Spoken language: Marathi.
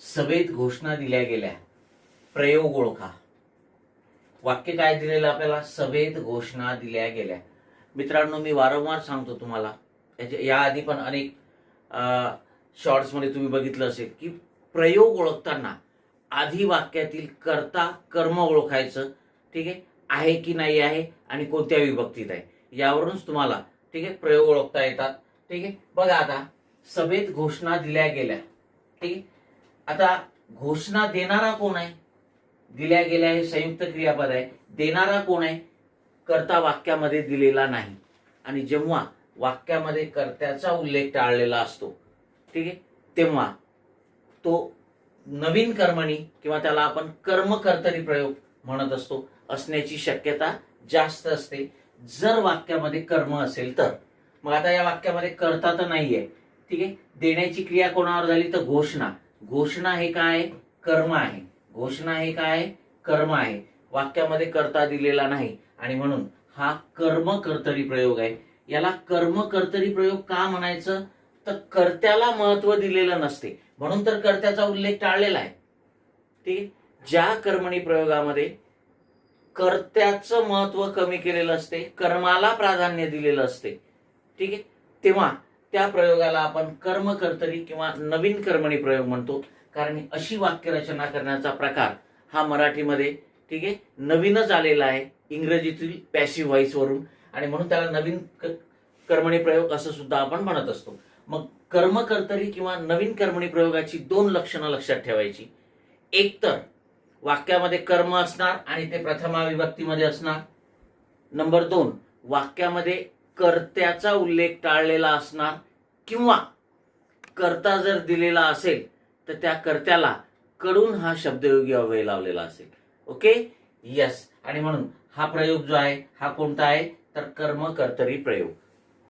सभेत घोषणा दिल्या गेल्या. प्रयोग ओळखा. वाक्य काय दिलेलं आपल्याला? सभेत घोषणा दिल्या गेल्या. मित्रांनो मी वारंवार सांगतो तुम्हाला याच्या याआधी पण अनेक शॉर्ट्समध्ये तुम्ही बघितलं असेल की प्रयोग ओळखताना आधी वाक्यातील कर्ता कर्म ओळखायचं ठीक आहे? आहे की नाही आहे आणि कोणत्या विभक्तीत आहे? यावरूनच तुम्हाला ठीक आहे प्रयोग ओळखता येतात ठीक आहे? बघा आता सभेत घोषणा दिल्या गेल्या ठीक आहे? आता घोषणा देणारा कोण आहे? दिल्या गेल्या हे संयुक्त क्रियापद आहे. देणारा कोण आहे? कर्ता वाक्यामध्ये दिलेला नाही. आणि जेव्हा वाक्यामध्ये कर्त्याचा उल्लेख टाळलेला असतो ठीक आहे? तेव्हा तो नवीन कर्मणी किंवा त्याला आपण कर्मकर्तरी प्रयोग म्हणत असतो. असण्याची शक्यता जास्त असते. जर वाक्यामध्ये कर्म असेल तर. मग आता या वाक्यामध्ये कर्ता तर नाहीये ठीक आहे? देण्याची क्रिया कोणावर झाली? तर घोषणा. घोषणा हे काय? कर्म आहे. घोषणा हे काय? कर्म आहे. वाक्यामध्ये कर्ता दिलेला नाही. आणि म्हणून हा कर्म कर्तरी प्रयोग आहे. याला कर्म कर्तरी प्रयोग का म्हणायचं? तर कर्त्याला महत्त्व दिलेलं नसते. म्हणून तर कर्त्याचा उल्लेख टाळलेला आहे. ठीक आहे ज्या कर्मणी प्रयोगामध्ये कर्त्याचं महत्त्व कमी केलेलं असते कर्माला प्राधान्य दिलेलं असते ठीक आहे? तेव्हा त्या प्रयोगाला आपण कर्मकर्तरी किंवा नवीन कर्मणी प्रयोग म्हणतो. कारण अशी वाक्यरचना करण्याचा प्रकार हा मराठीमध्ये ठीक आहे नवीनच आलेला आहे इंग्रजीतील पॅसिव्ह व्हॉइसवरून आणि म्हणून त्याला नवीन क- कर्मणी प्रयोग असं सुद्धा आपण म्हणत असतो. मग कर्मकर्तरी किंवा नवीन कर्मणी प्रयोगाची दोन लक्षणं लक्षात ठेवायची. एक तर वाक्यामध्ये कर्म असणार आणि ते प्रथमा विभक्तीमध्ये असणार. नंबर दोन वाक्यामध्ये कर्त्याचा उल्लेख टाळलेला असणार किंवा कर्ता जर दिलेला असेल तर त्या कर्त्याला कडून हा शब्दयोगी अव्यय लावलेला असेल. ओके? यस आणि म्हणून हा प्रयोग जो आहे हा कोणता आहे? तर कर्म कर्तरी प्रयोग.